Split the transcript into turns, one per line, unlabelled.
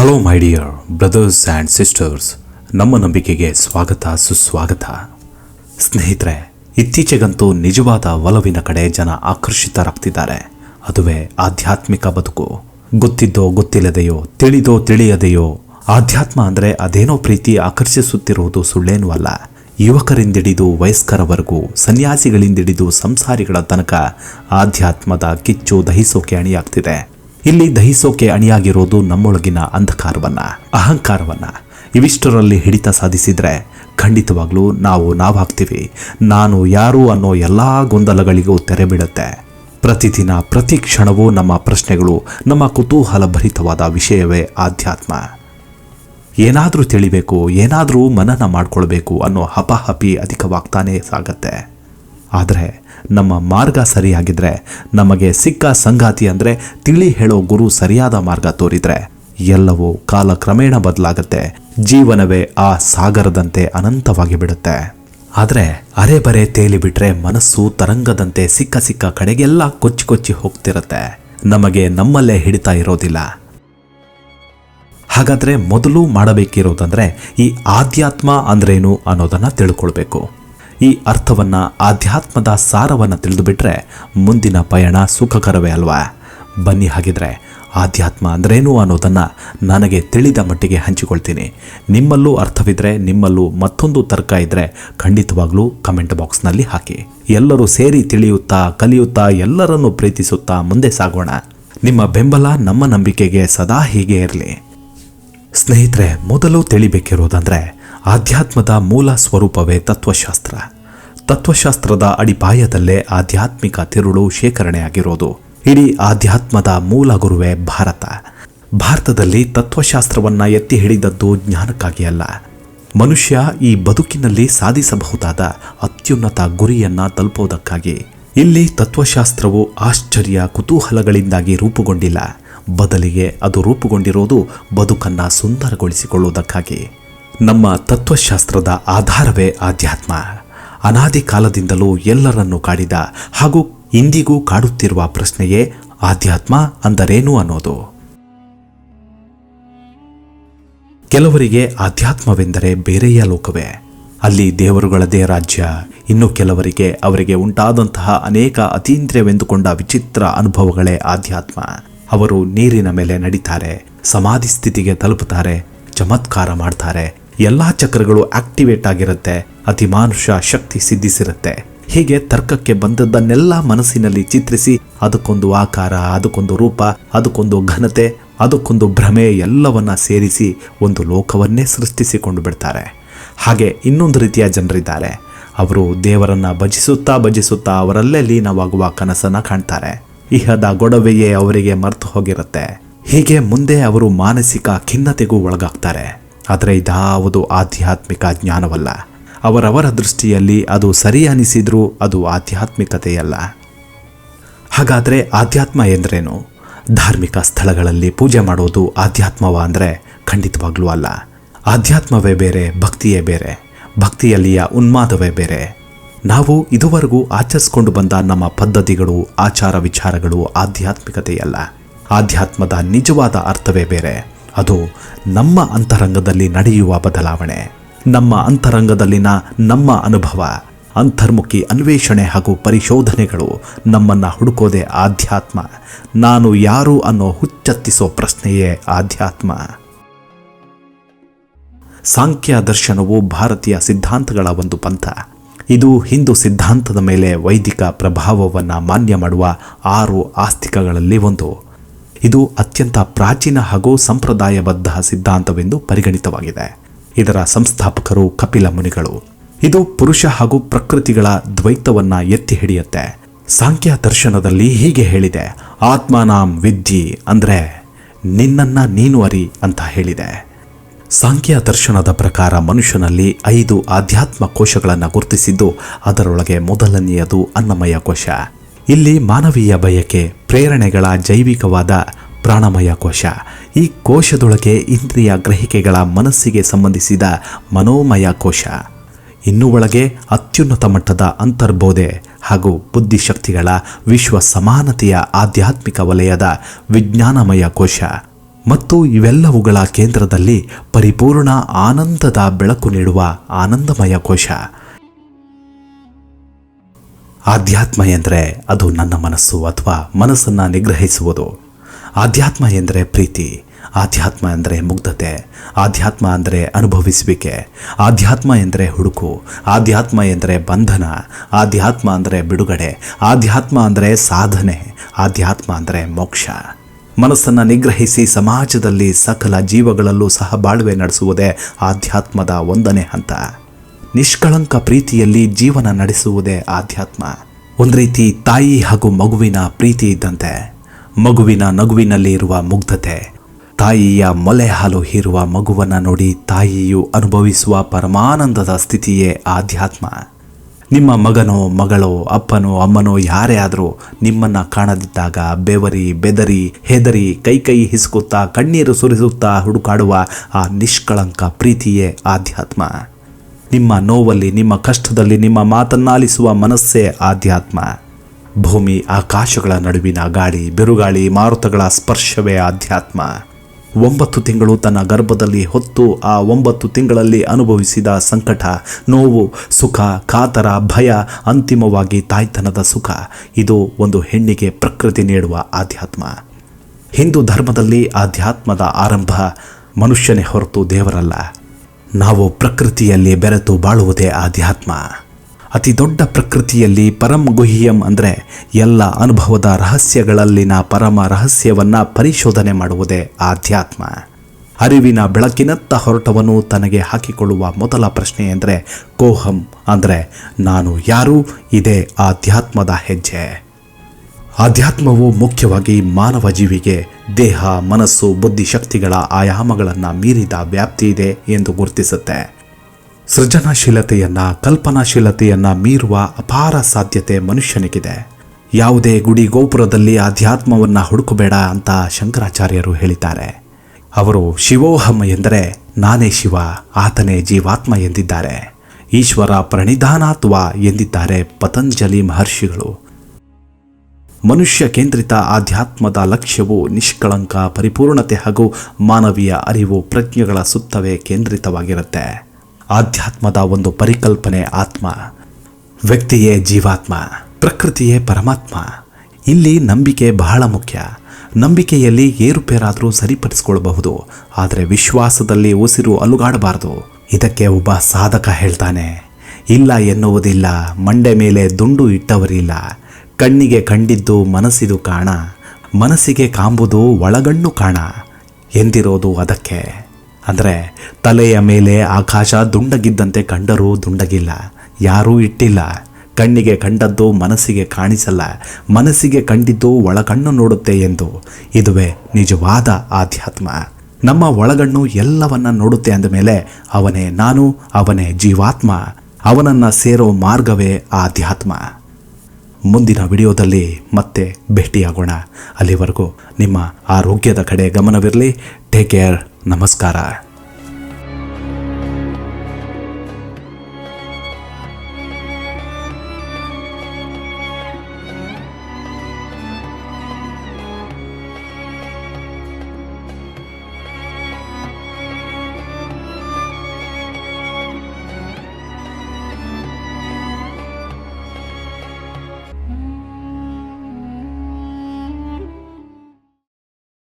Hello my dear brothers and sisters ನಮ್ಮ ನಂಬಿಕೆಗೆ ಸ್ವಾಗತ, ಸುಸ್ವಾಗತ. ಸ್ನೇಹಿತರೆ, ಇತ್ತೀಚೆಗಂತೂ ನಿಜವಾದ ಒಲವಿನ ಕಡೆ ಜನ ಆಕರ್ಷಿತರಾಗ್ತಿದ್ದಾರೆ. ಅದುವೇ ಆಧ್ಯಾತ್ಮಿಕ ಬದುಕು. ಗೊತ್ತಿದ್ದೋ ಗೊತ್ತಿಲ್ಲದೆಯೋ, ತಿಳಿದೋ ತಿಳಿಯದೆಯೋ, ಆಧ್ಯಾತ್ಮ ಅಂದರೆ ಅದೇನೋ ಪ್ರೀತಿ ಆಕರ್ಷಿಸುತ್ತಿರುವುದು ಸುಳ್ಳೇನೂ ಅಲ್ಲ. ಯುವಕರಿಂದಿಡಿದು ವಯಸ್ಕರವರೆಗೂ ಸನ್ಯಾಸಿಗಳಿಂದಿಡಿದು ಸಂಸಾರಿಗಳ ತನಕ ಆಧ್ಯಾತ್ಮದ ಕಿಚ್ಚು ದಹಿಸೋಕೆ ಅಣಿಯಾಗ್ತಿದೆ. ಇಲ್ಲಿ ದಹಿಸೋಕೆ ಅಣಿಯಾಗಿರೋದು ನಮ್ಮೊಳಗಿನ ಅಂಧಕಾರವನ್ನು, ಅಹಂಕಾರವನ್ನ. ಇವಿಷ್ಟರಲ್ಲಿ ಹಿಡಿತ ಸಾಧಿಸಿದರೆ ಖಂಡಿತವಾಗ್ಲೂ ನಾವು ನಾವಾಗ್ತೀವಿ. ನಾನು ಯಾರು ಅನ್ನೋ ಎಲ್ಲ ಗೊಂದಲಗಳಿಗೂ ತೆರೆ ಬಿಡುತ್ತೆ ಪ್ರತಿದಿನ, ಪ್ರತಿ ಕ್ಷಣವೂ ನಮ್ಮ ಪ್ರಶ್ನೆಗಳು ನಮ್ಮ ಕುತೂಹಲ ಭರಿತವಾದ ವಿಷಯವೇ ಆಧ್ಯಾತ್ಮ. ಏನಾದರೂ ತಿಳಿಬೇಕು, ಏನಾದರೂ ಮನನ ಮಾಡ್ಕೊಳ್ಬೇಕು ಅನ್ನೋ ಹಪಹಪಿ ಅಧಿಕವಾಗ್ತಾನೇ ಸಾಗತ್ತೆ. ಆದರೆ ನಮ್ಮ ಮಾರ್ಗ ಸರಿಯಾಗಿದ್ರೆ, ನಮಗೆ ಸಿಕ್ಕ ಸಂಗಾತಿ ಅಂದರೆ ತಿಳಿ ಹೇಳೋ ಗುರು ಸರಿಯಾದ ಮಾರ್ಗ ತೋರಿದರೆ, ಎಲ್ಲವೂ ಕಾಲಕ್ರಮೇಣ ಬದಲಾಗುತ್ತೆ, ಜೀವನವೇ ಆ ಸಾಗರದಂತೆ ಅನಂತವಾಗಿ ಬಿಡುತ್ತೆ ಆದರೆ ಅರೆ ಬರೆ ತೇಲಿ ಬಿಟ್ರೆ ಮನಸ್ಸು ತರಂಗದಂತೆ ಸಿಕ್ಕ ಸಿಕ್ಕ ಕಡೆಗೆಲ್ಲ ಕೊಚ್ಚಿ ಕೊಚ್ಚಿ ಹೋಗ್ತಿರುತ್ತೆ. ನಮಗೆ ನಮ್ಮಲ್ಲೇ ಹಿಡಿತಾ ಇರೋದಿಲ್ಲ. ಹಾಗಾದರೆ ಮೊದಲು ಮಾಡಬೇಕಿರೋದಂದ್ರೆ ಈ ಆಧ್ಯಾತ್ಮ ಅಂದ್ರೇನು ಅನ್ನೋದನ್ನು ತಿಳ್ಕೊಳ್ಬೇಕು. ಈ ಅರ್ಥವನ್ನ, ಆಧ್ಯಾತ್ಮದ ಸಾರವನ್ನು ತಿಳಿದುಬಿಟ್ರೆ ಮುಂದಿನ ಪಯಣ ಸುಖಕರವೇ ಅಲ್ವಾ? ಬನ್ನಿ ಹಾಗಿದ್ರೆ, ಆಧ್ಯಾತ್ಮ ಅಂದ್ರೇನು ಅನ್ನೋದನ್ನು ನನಗೆ ತಿಳಿದ ಮಟ್ಟಿಗೆ ಹಂಚಿಕೊಳ್ತೀನಿ. ನಿಮ್ಮಲ್ಲೂ ಅರ್ಥವಿದ್ರೆ, ನಿಮ್ಮಲ್ಲೂ ಮತ್ತೊಂದು ತರ್ಕ ಇದ್ರೆ ಖಂಡಿತವಾಗ್ಲೂ ಕಮೆಂಟ್ ಬಾಕ್ಸ್ನಲ್ಲಿ ಹಾಕಿ. ಎಲ್ಲರೂ ಸೇರಿ ತಿಳಿಯುತ್ತಾ, ಕಲಿಯುತ್ತಾ, ಎಲ್ಲರನ್ನು ಪ್ರೀತಿಸುತ್ತಾ ಮುಂದೆ ಸಾಗೋಣ. ನಿಮ್ಮ ಬೆಂಬಲ ನಮ್ಮ ನಂಬಿಕೆಗೆ ಸದಾ ಹೀಗೆ ಇರಲಿ. ಸ್ನೇಹಿತರೆ, ಮೊದಲು ತಿಳಿಬೇಕಿರೋದಂದ್ರೆ ಆಧ್ಯಾತ್ಮದ ಮೂಲ ಸ್ವರೂಪವೇ ತತ್ವಶಾಸ್ತ್ರ. ತತ್ವಶಾಸ್ತ್ರದ ಅಡಿಪಾಯದಲ್ಲೇ ಆಧ್ಯಾತ್ಮಿಕ ತಿರುಳು ಶೇಖರಣೆಯಾಗಿರೋದು. ಇಡೀ ಆಧ್ಯಾತ್ಮದ ಮೂಲ ಗುರುವೇ ಭಾರತ. ಭಾರತದಲ್ಲಿ ತತ್ವಶಾಸ್ತ್ರವನ್ನ ಎತ್ತಿ ಹಿಡಿದದ್ದು ಜ್ಞಾನಕ್ಕಾಗಿ ಅಲ್ಲ. ಮನುಷ್ಯ ಈ ಬದುಕಿನಲ್ಲಿ ಸಾಧಿಸಬಹುದಾದ ಅತ್ಯುನ್ನತ ಗುರಿಯನ್ನ ತಲುಪುವುದಕ್ಕಾಗಿ ಇಲ್ಲಿ ತತ್ವಶಾಸ್ತ್ರವು ಆಶ್ಚರ್ಯ ಕುತೂಹಲಗಳಿಂದಾಗಿ ರೂಪುಗೊಂಡಿಲ್ಲ. ಬದಲಿಗೆ ಅದು ರೂಪುಗೊಂಡಿರೋದು ಬದುಕನ್ನ ಸುಂದರಗೊಳಿಸಿಕೊಳ್ಳುವುದಕ್ಕಾಗಿ ನಮ್ಮ ತತ್ವಶಾಸ್ತ್ರದ ಆಧಾರವೇ ಆಧ್ಯಾತ್ಮ. ಅನಾದಿ ಕಾಲದಿಂದಲೂ ಎಲ್ಲರನ್ನು ಕಾಡಿದ ಹಾಗೂ ಇಂದಿಗೂ ಕಾಡುತ್ತಿರುವ ಪ್ರಶ್ನೆಯೇ ಆಧ್ಯಾತ್ಮ ಅಂದರೇನು ಅನ್ನೋದು. ಕೆಲವರಿಗೆ ಆಧ್ಯಾತ್ಮವೆಂದರೆ ಬೇರೆಯ ಲೋಕವೇ. ಅಲ್ಲಿ ದೇವರುಗಳದೇ ರಾಜ್ಯ. ಇನ್ನು ಕೆಲವರಿಗೆ ಅವರಿಗೆ ಉಂಟಾದಂತಹ ಅನೇಕ ಅತೀಂದ್ರ್ಯವೆಂದುಕೊಂಡ ವಿಚಿತ್ರ ಅನುಭವಗಳೇ ಆಧ್ಯಾತ್ಮ. ಅವರು ನೀರಿನ ಮೇಲೆ ನಡೀತಾರೆ ಸಮಾಧಿ ಸ್ಥಿತಿಗೆ ತಲುಪುತ್ತಾರೆ, ಚಮತ್ಕಾರ ಮಾಡ್ತಾರೆ ಎಲ್ಲಾ ಚಕ್ರಗಳು ಆಕ್ಟಿವೇಟ್ ಆಗಿರುತ್ತೆ ಅತಿಮಾನುಷ ಶಕ್ತಿ ಸಿದ್ಧಿಸಿರುತ್ತೆ. ಹೀಗೆ ತರ್ಕಕ್ಕೆ ಬಂದದ್ದನ್ನೆಲ್ಲ ಮನಸ್ಸಿನಲ್ಲಿ ಚಿತ್ರಿಸಿ, ಅದಕ್ಕೊಂದು ಆಕಾರ, ಅದಕ್ಕೊಂದು ರೂಪ, ಅದಕ್ಕೊಂದು ಘನತೆ, ಅದಕ್ಕೊಂದು ಭ್ರಮೆ ಎಲ್ಲವನ್ನ ಸೇರಿಸಿ ಒಂದು ಲೋಕವನ್ನೇ ಸೃಷ್ಟಿಸಿಕೊಂಡು ಬಿಡ್ತಾರೆ. ಹಾಗೆ ಇನ್ನೊಂದು ರೀತಿಯ ಜನರಿದ್ದಾರೆ. ಅವರು ದೇವರನ್ನ ಭಜಿಸುತ್ತಾ ಭಜಿಸುತ್ತಾ ಅವರಲ್ಲೇ ಲೀನವಾಗುವ ಕನಸನ್ನ ಕಾಣ್ತಾರೆ. ಇಹದ ಗೊಡವೆಯೇ ಅವರಿಗೆ ಮರೆತು ಹೋಗಿರುತ್ತೆ. ಹೀಗೆ ಮುಂದೆ ಅವರು ಮಾನಸಿಕ ಖಿನ್ನತೆಗೂ ಒಳಗಾಗ್ತಾರೆ. ಆದರೆ ಇದಾವುದು ಆಧ್ಯಾತ್ಮಿಕ ಜ್ಞಾನವಲ್ಲ. ಅವರವರ ದೃಷ್ಟಿಯಲ್ಲಿ ಅದು ಸರಿ ಅನಿಸಿದರೂ ಅದು ಆಧ್ಯಾತ್ಮಿಕತೆಯಲ್ಲ. ಹಾಗಾದರೆ ಆಧ್ಯಾತ್ಮ ಎಂದ್ರೇನು? ಧಾರ್ಮಿಕ ಸ್ಥಳಗಳಲ್ಲಿ ಪೂಜೆ ಮಾಡೋದು ಆಧ್ಯಾತ್ಮವ ಅಂದರೆ ಖಂಡಿತವಾಗ್ಲೂ ಅಲ್ಲ. ಆಧ್ಯಾತ್ಮವೇ ಬೇರೆ, ಭಕ್ತಿಯೇ ಬೇರೆ. ಭಕ್ತಿಯಲ್ಲಿಯ ಉನ್ಮಾದವೇ ಬೇರೆ. ನಾವು ಇದುವರೆಗೂ ಆಚರಿಸ್ಕೊಂಡು ಬಂದ ನಮ್ಮ ಪದ್ಧತಿಗಳು, ಆಚಾರ ವಿಚಾರಗಳು ಆಧ್ಯಾತ್ಮಿಕತೆಯಲ್ಲ. ಆಧ್ಯಾತ್ಮದ ನಿಜವಾದ ಅರ್ಥವೇ ಬೇರೆ. ಅದು ನಮ್ಮ ಅಂತರಂಗದಲ್ಲಿ ನಡೆಯುವ ಬದಲಾವಣೆ. ನಮ್ಮ ಅಂತರಂಗದಲ್ಲಿನ ನಮ್ಮ ಅನುಭವ, ಅಂತರ್ಮುಖಿ ಅನ್ವೇಷಣೆ ಹಾಗೂ ಪರಿಶೋಧನೆಗಳು ನಮ್ಮನ್ನ ಹುಡುಕೋದೆ ಆಧ್ಯಾತ್ಮ. ನಾನು ಯಾರು ಅನ್ನೋ ಹುಚ್ಚತ್ತಿಸೋ ಪ್ರಶ್ನೆಯೇ ಆಧ್ಯಾತ್ಮ. ಸಾಂಖ್ಯ ದರ್ಶನವು ಭಾರತೀಯ ಸಿದ್ಧಾಂತಗಳ ಒಂದು ಪಂಥ. ಇದು ಹಿಂದೂ ಸಿದ್ಧಾಂತದ ಮೇಲೆ ವೈದಿಕ ಪ್ರಭಾವವನ್ನು ಮಾನ್ಯ ಮಾಡುವ ಆರು ಆಸ್ತಿಕಗಳಲ್ಲಿ ಒಂದು. ಇದು ಅತ್ಯಂತ ಪ್ರಾಚೀನ ಹಾಗೂ ಸಂಪ್ರದಾಯಬದ್ಧ ಸಿದ್ಧಾಂತವೆಂದು ಪರಿಗಣಿತವಾಗಿದೆ. ಇದರ ಸಂಸ್ಥಾಪಕರು ಕಪಿಲ ಮುನಿಗಳು. ಇದು ಪುರುಷ ಹಾಗೂ ಪ್ರಕೃತಿಗಳ ದ್ವೈತವನ್ನ ಎತ್ತಿ ಹಿಡಿಯುತ್ತೆ. ಸಾಂಖ್ಯ ದರ್ಶನದಲ್ಲಿ ಹೀಗೆ ಹೇಳಿದೆ. ಆತ್ಮಾನಾಂ ವಿದ್ಯಿ ಅಂದ್ರೆ ನಿನ್ನನ್ನ ನೀನು ಅರಿ ಅಂತ ಹೇಳಿದೆ. ಸಾಂಖ್ಯ ದರ್ಶನದ ಪ್ರಕಾರ ಮನುಷ್ಯನಲ್ಲಿ ಐದು ಆಧ್ಯಾತ್ಮ ಕೋಶಗಳನ್ನು ಗುರುತಿಸಿದ್ದು ಅದರೊಳಗೆ ಮೊದಲನೆಯದು ಅನ್ನಮಯ ಕೋಶ. ಇಲ್ಲಿ ಮಾನವೀಯ ಬಯಕೆ, ಪ್ರೇರಣೆಗಳ ಜೈವಿಕವಾದ ಪ್ರಾಣಮಯ ಕೋಶ ಈ ಕೋಶದೊಳಗೆ ಇಂದ್ರಿಯ ಗ್ರಹಿಕೆಗಳ ಮನಸ್ಸಿಗೆ ಸಂಬಂಧಿಸಿದ ಮನೋಮಯ ಕೋಶ ಇನ್ನು ಒಳಗೆ ಅತ್ಯುನ್ನತ ಮಟ್ಟದ ಅಂತರ್ಬೋಧೆ ಹಾಗೂ ಬುದ್ಧಿಶಕ್ತಿಗಳ ವಿಶ್ವ ಸಮಾನತೆಯ ಆಧ್ಯಾತ್ಮಿಕ ವಲಯದ ವಿಜ್ಞಾನಮಯ ಕೋಶ ಮತ್ತು ಇವೆಲ್ಲವುಗಳ ಕೇಂದ್ರದಲ್ಲಿ ಪರಿಪೂರ್ಣ ಆನಂದದ ಬೆಳಕು ನೀಡುವ ಆನಂದಮಯ ಕೋಶ ಆಧ್ಯಾತ್ಮ ಎಂದರೆ ಅದು ನನ್ನ ಮನಸ್ಸು ಅಥವಾ ಮನಸ್ಸನ್ನು ನಿಗ್ರಹಿಸುವುದು. ಆಧ್ಯಾತ್ಮ ಎಂದರೆ ಪ್ರೀತಿ, ಆಧ್ಯಾತ್ಮ ಎಂದರೆ ಮುಗ್ಧತೆ, ಆಧ್ಯಾತ್ಮ ಅಂದರೆ ಅನುಭವಿಸುವಿಕೆ, ಆಧ್ಯಾತ್ಮ ಎಂದರೆ ಹುಡುಕು, ಆಧ್ಯಾತ್ಮ ಎಂದರೆ ಬಂಧನ, ಆಧ್ಯಾತ್ಮ ಅಂದರೆ ಬಿಡುಗಡೆ, ಆಧ್ಯಾತ್ಮ ಅಂದರೆ ಸಾಧನೆ, ಆಧ್ಯಾತ್ಮ ಅಂದರೆ ಮೋಕ್ಷ. ಮನಸ್ಸನ್ನು ನಿಗ್ರಹಿಸಿ ಸಮಾಜದಲ್ಲಿ ಸಕಲ ಜೀವಗಳಲ್ಲೂ ಸಹ ಬಾಳ್ವೆ ನಡೆಸುವುದೇ ಆಧ್ಯಾತ್ಮದ ಒಂದನೇ ಹಂತ. ನಿಷ್ಕಳಂಕ ಪ್ರೀತಿಯಲ್ಲಿ ಜೀವನ ನಡೆಸುವುದೇ ಆಧ್ಯಾತ್ಮ. ಒಂದು ರೀತಿ ತಾಯಿ ಹಾಗೂ ಮಗುವಿನ ಪ್ರೀತಿ ಇದ್ದಂತೆ, ಮಗುವಿನ ನಗುವಿನಲ್ಲಿ ಇರುವ ಮುಗ್ಧತೆ, ತಾಯಿಯ ಮೊಲೆ ಹಾಲು ಹೀರುವ ಮಗುವನ್ನು ನೋಡಿ ತಾಯಿಯು ಅನುಭವಿಸುವ ಪರಮಾನಂದದ ಸ್ಥಿತಿಯೇ ಆಧ್ಯಾತ್ಮ. ನಿಮ್ಮ ಮಗನೋ, ಮಗಳೋ, ಅಪ್ಪನೋ, ಅಮ್ಮನೋ ಯಾರೇ ಆದರೂ ನಿಮ್ಮನ್ನ ಕಾಣದಿದ್ದಾಗ ಬೆವರಿ, ಬೆದರಿ, ಹೆದರಿ, ಕೈ ಕೈ ಹಿಸುಕುತ್ತಾ, ಕಣ್ಣೀರು ಸುರಿಸುತ್ತಾ ಹುಡುಕಾಡುವ ಆ ನಿಷ್ಕಳಂಕ ಪ್ರೀತಿಯೇ ಆಧ್ಯಾತ್ಮ. ನಿಮ್ಮ ನೋವಲ್ಲಿ, ನಿಮ್ಮ ಕಷ್ಟದಲ್ಲಿ, ನಿಮ್ಮ ಮಾತನ್ನಾಲಿಸುವ ಮನಸ್ಸೇ ಆಧ್ಯಾತ್ಮ. ಭೂಮಿ, ಆಕಾಶಗಳ ನಡುವಿನ ಗಾಳಿ, ಬಿರುಗಾಳಿ, ಮಾರುತಗಳ ಸ್ಪರ್ಶವೇ ಆಧ್ಯಾತ್ಮ. ಒಂಬತ್ತು ತಿಂಗಳು ತನ್ನ ಗರ್ಭದಲ್ಲಿ ಹೊತ್ತು, ಆ ಒಂಬತ್ತು ತಿಂಗಳಲ್ಲಿ ಅನುಭವಿಸಿದ ಸಂಕಟ, ನೋವು, ಸುಖ ಕಾತರ ಭಯ, ಅಂತಿಮವಾಗಿ ತಾಯ್ತನದ ಸುಖ. ಇದು ಒಂದು ಹೆಣ್ಣಿಗೆ ಪ್ರಕೃತಿ ನೀಡುವ ಆಧ್ಯಾತ್ಮ. ಹಿಂದೂ ಧರ್ಮದಲ್ಲಿ ಆಧ್ಯಾತ್ಮದ ಆರಂಭ ಮನುಷ್ಯನೇ ಹೊರತು ದೇವರಲ್ಲ. ನಾವು ಪ್ರಕೃತಿಯಲ್ಲಿ ಬೆರೆತು ಬಾಳುವುದೇ ಆಧ್ಯಾತ್ಮ. ಅತಿ ದೊಡ್ಡ ಪ್ರಕೃತಿಯಲ್ಲಿ ಪರಂ ಗುಹ್ಯಂ ಅಂದರೆ ಎಲ್ಲ ಅನುಭವದ ರಹಸ್ಯಗಳಲ್ಲಿನ ಪರಮ ರಹಸ್ಯವನ್ನು ಪರಿಶೋಧನೆ ಮಾಡುವುದೇ ಆಧ್ಯಾತ್ಮ. ಅರಿವಿನ ಬೆಳಕಿನತ್ತ ಹೊರಟವನು ತನಗೆ ಹಾಕಿಕೊಳ್ಳುವ ಮೊದಲ ಪ್ರಶ್ನೆ ಎಂದರೆ ಕೋಹಂ ಅಂದರೆ ನಾನು ಯಾರು? ಇದೇ ಆಧ್ಯಾತ್ಮದ ಹೆಜ್ಜೆ. ಆಧ್ಯಾತ್ಮವು ಮುಖ್ಯವಾಗಿ ಮಾನವ ಜೀವಿಗೆ ದೇಹ, ಮನಸ್ಸು ಬುದ್ಧಿಶಕ್ತಿಗಳ ಆಯಾಮಗಳನ್ನು ಮೀರಿದ ವ್ಯಾಪ್ತಿ ಇದೆ ಎಂದು ಗುರುತಿಸುತ್ತೆ. ಸೃಜನಶೀಲತೆಯನ್ನು, ಕಲ್ಪನಾಶೀಲತೆಯನ್ನ ಮೀರುವ ಅಪಾರ ಸಾಧ್ಯತೆ ಮನುಷ್ಯನಿಗಿದೆ. ಯಾವುದೇ ಗುಡಿ ಗೋಪುರದಲ್ಲಿ ಆಧ್ಯಾತ್ಮವನ್ನು ಹುಡುಕಬೇಡ ಅಂತ ಶಂಕರಾಚಾರ್ಯರು ಹೇಳಿದ್ದಾರೆ. ಅವರು ಶಿವೋಹಂ ಎಂದರೆ ನಾನೇ ಶಿವ, ಆತನೇ ಜೀವಾತ್ಮ ಎಂದಿದ್ದಾರೆ. ಈಶ್ವರ ಪ್ರಣಿಧಾನಾತ್ವ ಎಂದಿದ್ದಾರೆ ಪತಂಜಲಿ ಮಹರ್ಷಿಗಳು. ಮನುಷ್ಯ ಕೇಂದ್ರಿತ ಆಧ್ಯಾತ್ಮದ ಲಕ್ಷ್ಯವು ನಿಷ್ಕಳಂಕ, ಪರಿಪೂರ್ಣತೆ ಹಾಗೂ ಮಾನವೀಯ ಅರಿವು ಪ್ರಜ್ಞೆಗಳ ಸುತ್ತವೇ ಕೇಂದ್ರಿತವಾಗಿರುತ್ತೆ. ಆಧ್ಯಾತ್ಮದ ಒಂದು ಪರಿಕಲ್ಪನೆ ಆತ್ಮ. ವ್ಯಕ್ತಿಯೇ ಜೀವಾತ್ಮ, ಪ್ರಕೃತಿಯೇ ಪರಮಾತ್ಮ. ಇಲ್ಲಿ ನಂಬಿಕೆ ಬಹಳ ಮುಖ್ಯ. ನಂಬಿಕೆಯಲ್ಲಿ ಏರುಪೇರಾದರೂ ಸರಿಪಡಿಸಿಕೊಳ್ಳಬಹುದು. ಆದರೆ ವಿಶ್ವಾಸದಲ್ಲಿ ಉಸಿರು ಅಲುಗಾಡಬಾರದು. ಇದಕ್ಕೆ ಒಬ್ಬ ಸಾಧಕ ಹೇಳ್ತಾನೆ, ಇಲ್ಲ ಎನ್ನುವುದಿಲ್ಲ, ಮಂಡೆ ಮೇಲೆ ದುಂಡು ಇಟ್ಟವರಿಲ್ಲ. ಕಣ್ಣಿಗೆ ಕಂಡಿದ್ದು ಮನಸ್ಸಿದು ಕಾಣ, ಮನಸ್ಸಿಗೆ ಕಾಂಬುದು ಒಳಗಣ್ಣು ಕಾಣ. ಎಂದಿರೋದು ಅದಕ್ಕೆ? ಅಂದರೆ ತಲೆಯ ಮೇಲೆ ಆಕಾಶ ದುಂಡಗಿದ್ದಂತೆ ಕಂಡರೂ ದುಂಡಗಿಲ್ಲ, ಯಾರೂ ಇಟ್ಟಿಲ್ಲ. ಕಣ್ಣಿಗೆ ಕಂಡದ್ದು ಮನಸ್ಸಿಗೆ ಕಾಣಿಸಲ್ಲ, ಮನಸ್ಸಿಗೆ ಕಂಡಿದ್ದು ಒಳಗಣ್ಣು ನೋಡುತ್ತೆ ಎಂದು. ಇದುವೇ ನಿಜವಾದ ಆಧ್ಯಾತ್ಮ. ನಮ್ಮ ಒಳಗಣ್ಣು ಎಲ್ಲವನ್ನ ನೋಡುತ್ತೆ ಅಂದಮೇಲೆ ಅವನೇ ನಾನು, ಅವನೇ ಜೀವಾತ್ಮ. ಅವನನ್ನ ಸೇರೋ ಮಾರ್ಗವೇ ಆಧ್ಯಾತ್ಮ. ಮುಂದಿನ ವಿಡಿಯೋದಲ್ಲಿ ಮತ್ತೆ ಭೇಟಿಯಾಗೋಣ. ಅಲ್ಲಿವರೆಗೂ ನಿಮ್ಮ ಆರೋಗ್ಯದ ಕಡೆ ಗಮನವಿರಲಿ. ಟೇಕ್ ಕೇರ್ ನಮಸ್ಕಾರ.